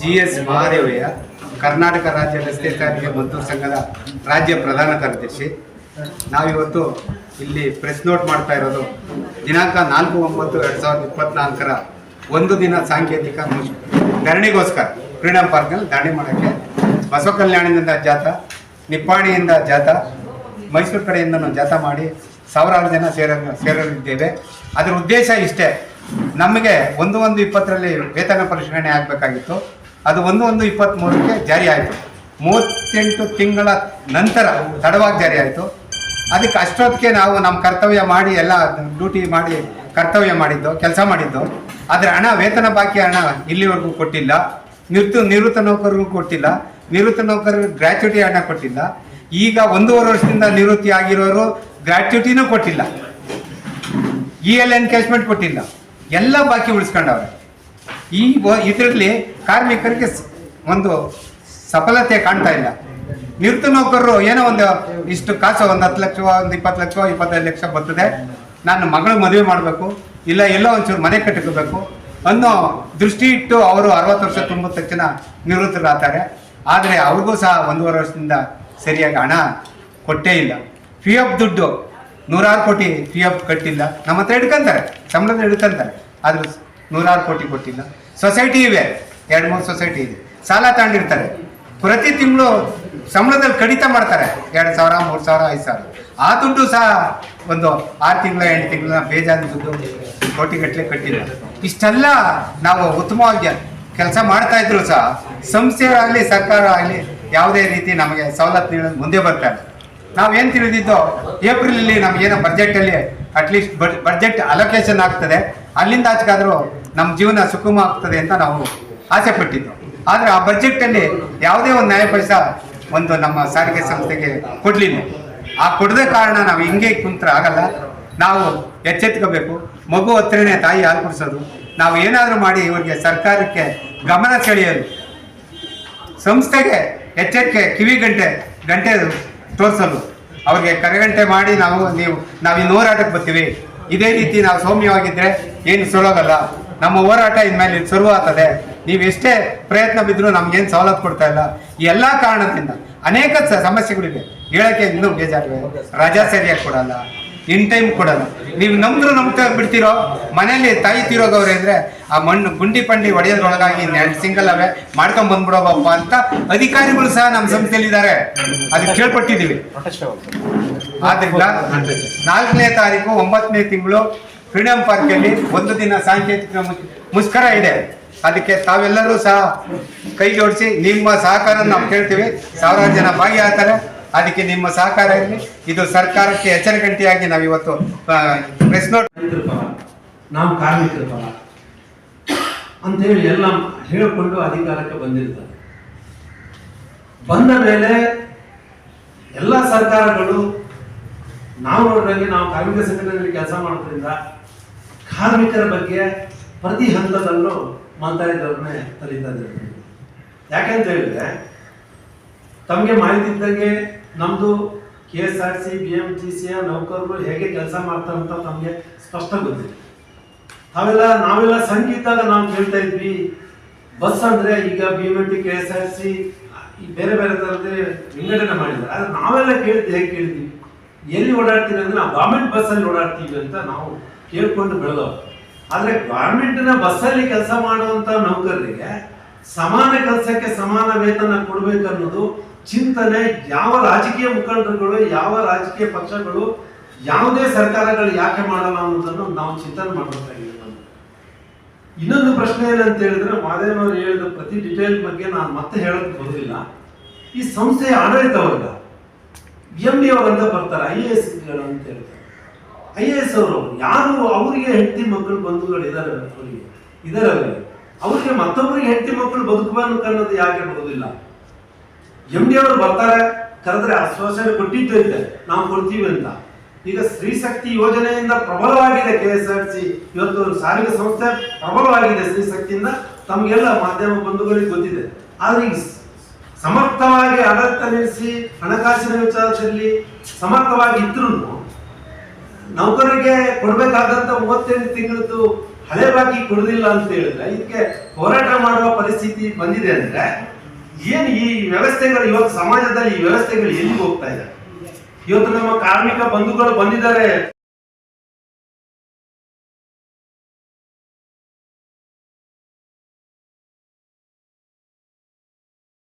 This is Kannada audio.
ಜಿ ಎಸ್ ಮಹಾದೇವಯ್ಯ, ಕರ್ನಾಟಕ ರಾಜ್ಯ ರಸ್ತೆ ಸಾರಿಗೆ ಮದ್ದೂರು ಸಂಘದ ರಾಜ್ಯ ಪ್ರಧಾನ ಕಾರ್ಯದರ್ಶಿ. ನಾವಿವತ್ತು ಇಲ್ಲಿ ಪ್ರೆಸ್ ನೋಟ್ ಮಾಡ್ತಾ ಇರೋದು ದಿನಾಂಕ ನಾಲ್ಕು ಒಂಬತ್ತು ಎರಡು ಸಾವಿರದ ಇಪ್ಪತ್ನಾಲ್ಕರ ಒಂದು ದಿನ ಸಾಂಕೇತಿಕ ಧರಣಿಗೋಸ್ಕರ ಫ್ರೀಡಮ್ ಪಾರ್ಕ್ನಲ್ಲಿ ಧರಣಿ ಮಾಡೋಕ್ಕೆ ಬಸವ ಕಲ್ಯಾಣದಿಂದ ಜಾಥಾ, ನಿಪ್ಪಾಣಿಯಿಂದ ಜಾಥಾ, ಮೈಸೂರು ಕಡೆಯಿಂದನೂ ಜಾಥಾ ಮಾಡಿ ಸಾವಿರಾರು ಜನ ಸೇರ ಸೇರಲಿದ್ದೇವೆ. ಅದರ ಉದ್ದೇಶ ಇಷ್ಟೇ. ನಮಗೆ ಒಂದು ಒಂದು ಇಪ್ಪತ್ತರಲ್ಲಿ ವೇತನ ಪರಿಶೀಲನೆ ಆಗಬೇಕಾಗಿತ್ತು. ಅದು ಒಂದು ಒಂದು ಇಪ್ಪತ್ತ್ಮೂರಕ್ಕೆ ಜಾರಿ ಆಯಿತು. ಮೂವತ್ತೆಂಟು ತಿಂಗಳ ನಂತರ ತಡವಾಗಿ ಜಾರಿ ಆಯಿತು. ಅದಕ್ಕೆ ಅಷ್ಟೊತ್ತಿಗೆ ನಾವು ನಮ್ಮ ಕರ್ತವ್ಯ ಮಾಡಿ ಎಲ್ಲ ಡ್ಯೂಟಿ ಮಾಡಿ ಕರ್ತವ್ಯ ಮಾಡಿದ್ದು, ಕೆಲಸ ಮಾಡಿದ್ದು, ಆದರೆ ಹಣ, ವೇತನ ಬಾಕಿ ಹಣ ಇಲ್ಲಿವರೆಗೂ ಕೊಟ್ಟಿಲ್ಲ. ನಿವೃತ್ತ ನಿವೃತ್ತ ನೌಕರರಿಗೂ ಕೊಟ್ಟಿಲ್ಲ. ನಿವೃತ್ತ ನೌಕರರು ಗ್ರ್ಯಾಚ್ಯುಟಿ ಹಣ ಕೊಟ್ಟಿಲ್ಲ. ಈಗ ಒಂದೂವರೆ ವರ್ಷದಿಂದ ನಿವೃತ್ತಿ ಆಗಿರೋರು ಗ್ರ್ಯಾಚ್ಯುಟಿನೂ ಕೊಟ್ಟಿಲ್ಲ. ಇ ಎಲ್ ಎನ್ಕೇಜ್ಮೆಂಟ್ ಕೊಟ್ಟಿಲ್ಲ. ಎಲ್ಲ ಬಾಕಿ ಉಳಿಸ್ಕೊಂಡವ್ರೆ. ಈ ಇದರಲ್ಲಿ ಕಾರ್ಮಿಕರಿಗೆ ಒಂದು ಸಫಲತೆ ಕಾಣ್ತಾ ಇಲ್ಲ. ನಿವೃತ್ತ ನೌಕರರು ಏನೋ ಒಂದು ಇಷ್ಟು ಕಾಸು ಒಂದು ಹತ್ತು ಲಕ್ಷ ಒಂದು ಇಪ್ಪತ್ತು ಲಕ್ಷ ಇಪ್ಪತ್ತೈದು ಲಕ್ಷ ಬರ್ತದೆ. ನಾನು ಮಗಳು ಮದುವೆ ಮಾಡಬೇಕು. ಇಲ್ಲ, ಎಲ್ಲೋ ಒಂಚೂರು ಮನೆ ಕಟ್ಟಬೇಕು ಅನ್ನೋ ದೃಷ್ಟಿ ಇಟ್ಟು ಅವರು ಅರವತ್ತು ವರ್ಷ ತುಂಬ ತಕ್ಷಣ ನಿವೃತ್ತರಾಗ್ತಾರೆ. ಆದರೆ ಅವ್ರಿಗೂ ಸಹ ಒಂದೂವರೆ ವರ್ಷದಿಂದ ಸರಿಯಾಗಿ ಹಣ ಕೊಟ್ಟೇ ಇಲ್ಲ. ಪಿ ಆಫ್ ದುಡ್ಡು. ನೂರಾರು ಕೋಟಿ ಪಿ ಎಫ್ ಕಟ್ಟಿಲ್ಲ. ನಮ್ಮ ಹತ್ರ ಹಿಡ್ಕೊಂತಾರೆ, ಸಂಬಳದ ಹಿಡ್ಕಂತಾರೆ, ಆದ್ರೆ ನೂರಾರು ಕೋಟಿ ಕೊಟ್ಟಿಲ್ಲ. ಸೊಸೈಟಿ ಇವೆ ಎರಡು ಮೂರು ಸೊಸೈಟಿ ಇದೆ. ಸಾಲ ತಗೊಂಡಿರ್ತಾರೆ. ಪ್ರತಿ ತಿಂಗಳು ಸಂಬಳದಲ್ಲಿ ಕಡಿತ ಮಾಡ್ತಾರೆ, ಎರಡು ಸಾವಿರ, ಮೂರು ಸಾವಿರ, ಐದು ಸಾವಿರ. ಆ ದುಡ್ಡು ಸಹ ಒಂದು ಆರು ತಿಂಗಳ, ಎಂಟು ತಿಂಗಳ ಬೇಜಾರು ದುಡ್ಡು ಕೋಟಿಗಟ್ಟಲೆ ಕಟ್ಟಿಲ್ಲ. ಇಷ್ಟೆಲ್ಲ ನಾವು ಉತ್ತಮವಾಗಿ ಕೆಲಸ ಮಾಡ್ತಾ ಇದ್ರು ಸಹ ಸಂಸ್ಥೆಗಳಾಗಲಿ ಸರ್ಕಾರ ಆಗಲಿ ಯಾವುದೇ ರೀತಿ ನಮಗೆ ಸವಲತ್ತು ನೀಡೋದು ಮುಂದೆ ಬರ್ತಾರೆ. ನಾವೇನು ತಿಳಿದಿದ್ದೋ, ಏಪ್ರಿಲಲ್ಲಿ ಬಜೆಟ್ ಅಲ್ಲಿ ಅಟ್ಲೀಸ್ಟ್ ಬಜೆಟ್ ಅಲೋಕೇಶನ್ ಆಗ್ತದೆ. ಅಲ್ಲಿಂದ ಆಚೆಗಾದರೂ ನಮ್ಮ ಜೀವನ ಸುಗಮ ಆಗ್ತದೆ ಅಂತ ನಾವು ಆಸೆ ಪಟ್ಟಿದ್ದು. ಆದರೆ ಆ ಬಜೆಟಲ್ಲಿ ಯಾವುದೇ ಒಂದು ನ್ಯಾಯಪಡಿಸ ಒಂದು ನಮ್ಮ ಸಾರಿಗೆ ಸಂಸ್ಥೆಗೆ ಕೊಡಲಿಲ್ಲ. ಆ ಕೊಡದ ಕಾರಣ ನಾವು ಹಿಂಗೆ ಕುಂತ್ರೆ ಆಗಲ್ಲ. ನಾವು ಎಚ್ಚೆತ್ಕೋಬೇಕು. ಮಗು ಹತ್ರನೇ ತಾಯಿ ಹಾಲು ಕುಡಿಸೋದು. ನಾವು ಏನಾದರೂ ಮಾಡಿ ಇವರಿಗೆ ಸರ್ಕಾರಕ್ಕೆ ಗಮನ ಸೆಳೆಯೋದು. ಸಂಸ್ಥೆಗೆ ಎಚ್ಚರಿಕೆ ಕಿವಿ ಗಂಟೆ ಗಂಟೆ ತೋರಿಸಲು. ಅವ್ರಿಗೆ ಕರೆಗಂಟೆ ಮಾಡಿ ನಾವು, ನೀವು, ನಾವು ಇನ್ನು ಹೋರಾಟಕ್ಕೆ ಬರ್ತೀವಿ. ಇದೇ ರೀತಿ ನಾವು ಸೌಮ್ಯವಾಗಿದ್ದರೆ ಏನು ಸುಲೋಗಲ್ಲ ನಮ್ಮ ಹೋರಾಟ ಇನ್ಮೇಲೆ ಶುರು ಆಗ್ತದೆ ನೀವು ಎಷ್ಟೇ ಪ್ರಯತ್ನ ಬಿದ್ದರೂ ನಮ್ಗೇನು ಸವಲತ್ತು ಕೊಡ್ತಾ ಇಲ್ಲ. ಈ ಎಲ್ಲ ಕಾರಣದಿಂದ ಅನೇಕ ಸಮಸ್ಯೆಗಳಿವೆ. ಹೇಳೋಕ್ಕೆ ಇನ್ನೂ ಬೇಜಾರಿವೆ ರಜಾ ಸರಿಯಾಗಿ ಕೊಡಲ್ಲ. ಇನ್ ಟೈಮ್ ಕೊಡಲ್ಲ. ನೀವು ನಮ್ದ್ರು ನಂಬ್ತಾ ಬಿಡ್ತಿರೋ ಮನೇಲಿ ತಾಯಿ ತೀರೋಗವ್ರೆ ಅಂದ್ರೆ ಆ ಮಣ್ಣು ಗುಂಡಿ ಪಂಡಿ ಒಡೆಯೋದ್ರೊಳಗಾಗಿ ಸಿಂಗಲ್ ಅವೇ. ಮಾಡ್ಕೊಂಡ್ ಬಂದ್ಬಿಡೋಬಪ್ಪ ಅಂತ ಅಧಿಕಾರಿಗಳು ಸಹ ನಮ್ಮ ಸಂಸ್ಥೆಯಲ್ಲಿದ್ದಾರೆ. ಅದಕ್ಕೆ ಕೇಳ್ಪಟ್ಟಿದ್ದೀವಿ. ಆದ್ರಿಂದ ನಾಲ್ಕನೇ ತಾರೀಕು ಒಂಬತ್ತನೇ ತಿಂಗಳು ಫ್ರೀಡಂ ಪಾರ್ಕಲ್ಲಿ ಒಂದು ದಿನ ಸಾಂಕೇತಿಕ ಮುಷ್- ಮುಷ್ಕರ ಇದೆ. ಅದಕ್ಕೆ ತಾವೆಲ್ಲರೂ ಸಹ ಕೈ ಜೋಡಿಸಿ ನಿಮ್ಮ ಸಹಕಾರ ನಾವು ಕೇಳ್ತೀವಿ. ಸಾವಿರಾರು ಜನ ಭಾಗಿಯಾಗ್ತಾರೆ. ಅದಕ್ಕೆ ನಿಮ್ಮ ಸಹಕಾರ ಇರಲಿ. ಇದು ಸರ್ಕಾರಕ್ಕೆ ಎಚ್ಚರಿಕೆಯಾಗಿ ನಾವು ಇವತ್ತು ಪ್ರೆಸ್ ನೋಟ್ ನಾವು ಕಾರ್ಮಿಕರ ಅಂತೇಳಿ ಎಲ್ಲ ಹೇಳಿಕೊಂಡು ಅಧಿಕಾರಕ್ಕೆ ಬಂದಿರ್ತಾರೆ. ಬಂದ ಮೇಲೆ ಎಲ್ಲ ಸರ್ಕಾರಗಳು ನಾವು ನೋಡಿದಂಗೆ ನಾವು ಕಾರ್ಮಿಕ ಸಂಘಟನೆಯಲ್ಲಿ ಕೆಲಸ ಮಾಡೋದ್ರಿಂದ ಕಾರ್ಮಿಕರ ಬಗ್ಗೆ ಪ್ರತಿ ಹಂತದಲ್ಲೂ ಮಾತಾಡಿದವ್ರನ್ನೇ ಕಲಿತಾ ಇದ್ದಾರೆ. ಯಾಕೆಂತ ಹೇಳಿದ್ರೆ ತಮಗೆ ಮಾಹಿತಿ ಇದ್ದಂಗೆ ನಮ್ದು K S R C, B M T C ನೌಕರರು ಹೇಗೆ ಕೆಲಸ ಮಾಡ್ತಾರಂತ ಅಂತ ತಮಗೆ ಸ್ಪಷ್ಟ ಗೊತ್ತಿದೆ ನಾವೆಲ್ಲ ನಾವೆಲ್ಲ ಸಂಗೀತ ನಾವು ಕೇಳ್ತಾ ಇದ್ವಿ. ಬಸ್ ಅಂದ್ರೆ ಈಗ B M T K S R C ಬೇರೆ ಬೇರೆ ತರದ ವಿಂಗಡಣೆ ಮಾಡಿದ್ದಾರೆ. ಆದ್ರೆ ನಾವೆಲ್ಲ ಕೇಳಿದ್ವಿ ಹೇಗೆ ಕೇಳ್ತೀವಿ? ಎಲ್ಲಿ ಓಡಾಡ್ತೀವಿ ಅಂದ್ರೆ ನಾವು ಗೌರ್ಮೆಂಟ್ ಬಸ್ಸಲ್ಲಿ ಓಡಾಡ್ತೀವಿ ಅಂತ ನಾವು ಕೇಳ್ಕೊಂಡು ಬೆಳೆದವು ಆದ್ರೆ ಗೌರ್ಮೆಂಟ್ನ ಬಸ್ಸಲ್ಲಿ ಕೆಲಸ ಮಾಡುವಂತ ನೌಕರರಿಗೆ ಸಮಾನ ಕೆಲಸಕ್ಕೆ ಸಮಾನ ವೇತನ ಕೊಡ್ಬೇಕನ್ನೋದು ಚಿಂತನೆ ಯಾವ ರಾಜಕೀಯ ಮುಖಂಡರುಗಳು, ಯಾವ ರಾಜಕೀಯ ಪಕ್ಷಗಳು, ಯಾವುದೇ ಸರ್ಕಾರಗಳು ಯಾಕೆ ಮಾಡಲ್ಲ ಅನ್ನೋದನ್ನು ನಾವು ಚಿಂತನೆ ಮಾಡಬೇಕಾಗಿದೆ. ಇನ್ನೊಂದು ಪ್ರಶ್ನೆ ಏನಂತ ಹೇಳಿದ್ರೆ ಮಾದೇವನವರು ಹೇಳಿದ ಪ್ರತಿ ಡಿಟೇಲ್ ಬಗ್ಗೆ ನಾನು ಮತ್ತೆ ಹೇಳಕ್ ಬರುದಿಲ್ಲ. ಈ ಸಂಸ್ಥೆಯ ಆಡಳಿತ ವರ್ಗ ಎಂ ಡಿ ಅವರಂತ ಬರ್ತಾರೆ ಐ ಎ ಎಸ್ ಅಂತ ಹೇಳ್ತಾರೆ. ಐ ಎ ಎಸ್ ಅವರು, ಯಾರು ಅವರಿಗೆ ಹೆಂಡತಿ ಮಕ್ಕಳು ಬಂಧುಗಳು ಇದಾರೆ ಅವರಿಗೆ ಇದರಲ್ಲಿ ಅವರಿಗೆ ಮತ್ತೊಬ್ಬರಿಗೆ ಹೆಂಡತಿ ಮಕ್ಕಳು ಬದುಕಬೇಕು ಅನ್ನೋದು ಯಾಕೆ ಬರುವುದಿಲ್ಲ ಎಂ ಡಿ ಅವರು ಬರ್ತಾರೆ, ಕರೆದ್ರೆ ಆಶ್ವಾಸನೆ ಕೊಟ್ಟಿದ್ದು ನಾವು ಕೊಡ್ತೀವಿ ಅಂತ. ಈಗ ಸ್ತ್ರೀ ಶಕ್ತಿ ಯೋಜನೆಯಿಂದ ಪ್ರಬಲವಾಗಿದೆ ಕೆ ಎಸ್ ಆರ್ ಸಿ. ಇವತ್ತು ಸಾರಿಗೆ ಸಂಸ್ಥೆ ಪ್ರಬಲವಾಗಿದೆ ಸ್ತ್ರೀ ಶಕ್ತಿಯಿಂದ. ತಮಗೆಲ್ಲ ಮಾಧ್ಯಮ ಬಂಧುಗಳಿಗೆ ಗೊತ್ತಿದೆ. ಆದ್ರೆ ಈಗ ಸಮರ್ಥವಾಗಿ ಆಡಳಿತ ನಡೆಸಿ ಹಣಕಾಸಿನ ವಿಚಾರದಲ್ಲಿ ಸಮರ್ಥವಾಗಿ ಇದ್ರೂ ನೌಕರರಿಗೆ ಕೊಡ್ಬೇಕಾದಂತ ಮೂವತ್ತೆಂಟು ತಿಂಗಳದ್ದು ಹಳೆ ಬಾಕಿ ಕೊಡಲಿಲ್ಲ ಅಂತ ಹೇಳಿದ್ರೆ ಇದಕ್ಕೆ ಹೋರಾಟ ಮಾಡುವ ಪರಿಸ್ಥಿತಿ ಬಂದಿದೆ ಅಂದ್ರೆ ಏನು ಈ ವ್ಯವಸ್ಥೆಗಳು ಇವತ್ತು ಸಮಾಜದಲ್ಲಿ ಈ ವ್ಯವಸ್ಥೆಗಳು ಎಲ್ಲಿಗೆ ಹೋಗ್ತಾ ಇದೆ? ಇವತ್ತು ನಮ್ಮ ಕಾರ್ಮಿಕ ಬಂಧುಗಳು ಬಂದಿದ್ದಾರೆ